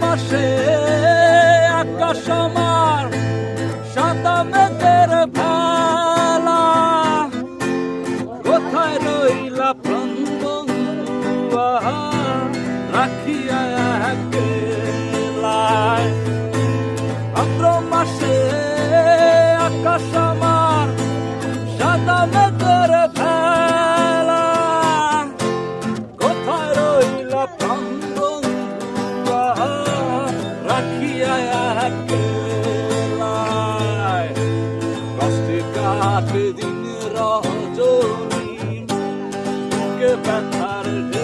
মাসে আকাশ আমার সাদা মেঘের ভেলা কোথায় রইলা প্রাণ রাখিয়া একলায় ভাদ্র মাসে আকাশ আমার সাদা মেঘের ভেলা কোথায় রইলা প্রাণ রাখিয়া কষ্টে কাটে দিন রজনী, বুকে ব্যথার ঢেউলে